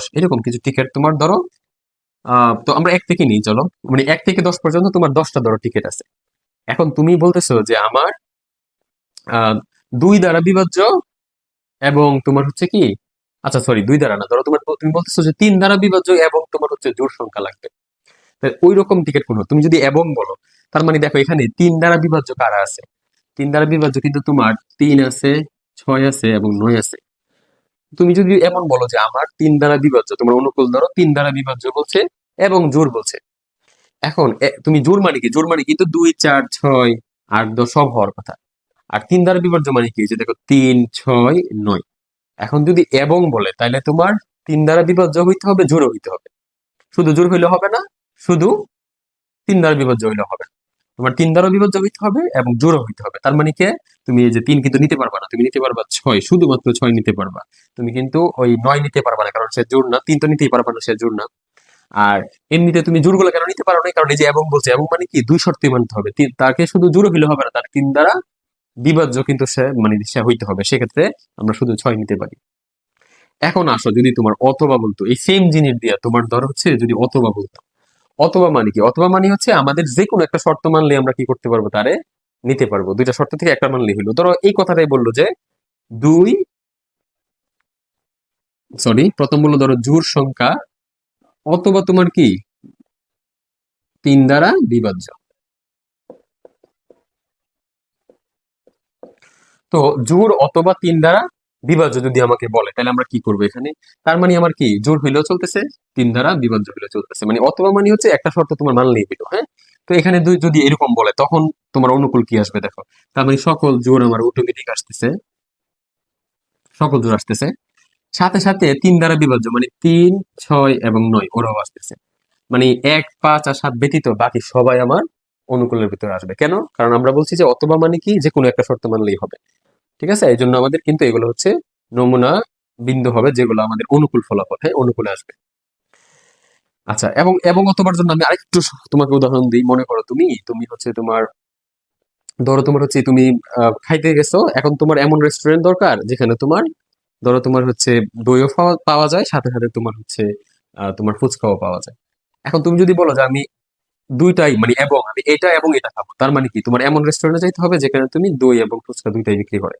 দশ এরকম কিছু টিকিট তোমার ধরো তো আমরা এক থেকে নিই, চলো। মানে এক থেকে দশ পর্যন্ত তোমার দশটা ধরো টিকিট আছে। এখন তুমি বলতেছো যে আমার দুই দ্বারা বিভাজ্য এবং তোমার হচ্ছে কি আচ্ছা সরি দুই দ্বারা না, ধরো তোমার তুমি বলতেছো যে তিন দ্বারা বিভাজ্য এবং তোমার হচ্ছে জোড় সংখ্যা লাগবে। ওই রকম টিকিট কোনো? তুমি যদি এবং বলো, তার মানে দেখো এখানে তিন দ্বারা বিভাজ্য কারা আছে? তিন দ্বারা বিভাজ্য কিন্তু তোমার তিন আছে, ছয় আছে এবং নয় আছে। তুমি যদি এমন বলো যে আমার তিন দ্বারা বিভাজ্য, তোমার অনুকূল ধরো, তিন দ্বারা বিভাজ্য বলছে এবং জোর বলছে। এখন তুমি জোর মানে কি? জোর মানে কিন্তু দুই, চার, ছয়, আট, দশ, সব হওয়ার কথা। আর তিন দ্বারা বিভাজ্য মানে কি? দেখো, তিন, ছয়, নয়। এখন যদি এবং বলে, তাহলে তোমার তিন দ্বারা বিভাজ্য হইতে হবে, জোরও হইতে হবে। শুধু জোর হইলে হবে না, শুধু তিন দ্বারা বিভাজ্য হইলে হবে। না। তোমার তিন দ্বারা বিভাজ্য হইতে হবে এবং জোরও হইতে হবে। তার মানে কে? তুমি এই যে তিন কিন্তু নিতে পারবা না। তুমি নিতে পারবা ছয়, শুধুমাত্র ছয় নিতে পারবা। তুমি কিন্তু ওই নয় নিতে পারবা না, কারণ সে জোর না। তিন তো নিতেই পারবা না, সে জোর না। আর এমনিতে তুমি জোরগুলো কেন নিতে পারো না কারণ এই যে এবং বলছে, এবং মানে কি? দুই শর্তে মানতে হবে। তাকে শুধু জোর হইলে হবে না, তার তিন দ্বারা বিভাজ্য কিন্তু সে মানে সে হইতে হবে। সেক্ষেত্রে আমরা শুধু ছয় নিতে পারি। এখন আসো, যদি তোমার অথবা বলতো, এই সেম জিনিস দিয়া তোমার ধর হচ্ছে যদি অথবা বলতো অথবা মানে কি? অথবা মানে হচ্ছে আমাদের যে কোনো একটা শর্ত মানলে আমরা কি করতে পারব? তারে নিতে পারব। দুইটা শর্ত থেকে একটা মানলে হইল। ধরো এই কথাটাই বলল যে দুই সরি, প্রথম বলল ধরো জোর সংখ্যা অথবা তোমার কি? তিন দ্বারা বিভাজ্য। তো জোর অথবা তিন দ্বারা বিভাজ্য যদি আমাকে বলে, তাহলে আমরা কি করব এখানে? তার মানে আমার কি, জোর হইলেও চলতেছে, তিন দ্বারা বিভাজ্য হইলেও চলতেছে। মানে অথবা মানে হচ্ছে একটা শর্ত তোমার মানলেই হইল হ্যাঁ? তো এখানে যদি এরকম বলে, তখন তোমার অনুকূল কি আসবে দেখো? তার মানে সকল জোর আমার অটোমেটিক আসতেছে। সকল জোর আসতেছে। সাথে সাথে তিন দ্বারা বিভাজ্য মানে তিন, ছয় এবং নয়, ওরাও আসতেছে। মানে এক, পাঁচ আর সাত ব্যতীত বাকি সবাই আমার অনুকূলের ভিতরে আসবে। কেন? কারণ আমরা বলছি যে অথবা মানে কি, যে কোনো একটা শর্ত মানলেই হবে। ঠিক আছে? এই জন্য আমাদের কিন্তু এগুলো হচ্ছে নমুনা বিন্দু হবে যেগুলো আমাদের অনুকূল ফলাফল হ্যাঁ? অনুকূলে আসবে। আচ্ছা এবং এবং অথবার জন্য আমি আরেকটু তোমাকে উদাহরণ দিই, মনে করো তুমি তুমি হচ্ছে তোমার, ধরো তোমার হচ্ছে তুমি খাইতে গেছো, এখন তোমার এমন রেস্টুরেন্ট দরকার যেখানে তোমার, ধরো তোমার হচ্ছে দইও পাওয়া যায়, সাথে সাথে তোমার হচ্ছে তোমার ফুচকাও পাওয়া যায়। এখন তুমি যদি বলো যে আমি দুইটাই মানে এবং আমি এটা এবং এটা খাব। তার মানে কি? তোমার এমন রেস্টুরেন্টে যাইতে হবে যেখানে তুমি দই এবং ফুচকা দুইটাই বিক্রি করে।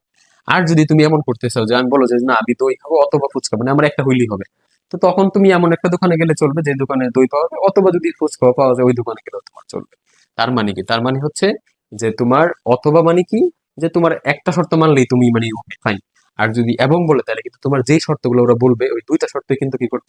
আর যদি তুমি এমন করতে চাও যে আমি বলো যে না, আমি দই খাব অথবা ফুচকা মানে আমার একটা হইলেই হবে। তো তখন তুমি এমন একটা দোকানে গেলে চলবে যে দোকানে দই পাওয়া যায় অথবা যদি ফুচকাও পাওয়া যায়, ওই দোকানে গেলেও তোমার চলবে। তার মানে কি? তার মানে হচ্ছে যে তোমার, অথবা মানে কি? যে তোমার একটা শর্ত মানলেই তুমি মানে ফাইন আর যদি এবং বলে, তাহলে কিন্তু তোমার যেই শর্তগুলো ওরা বলবে, ওই দুইটা শর্ত কিন্তু কি করতে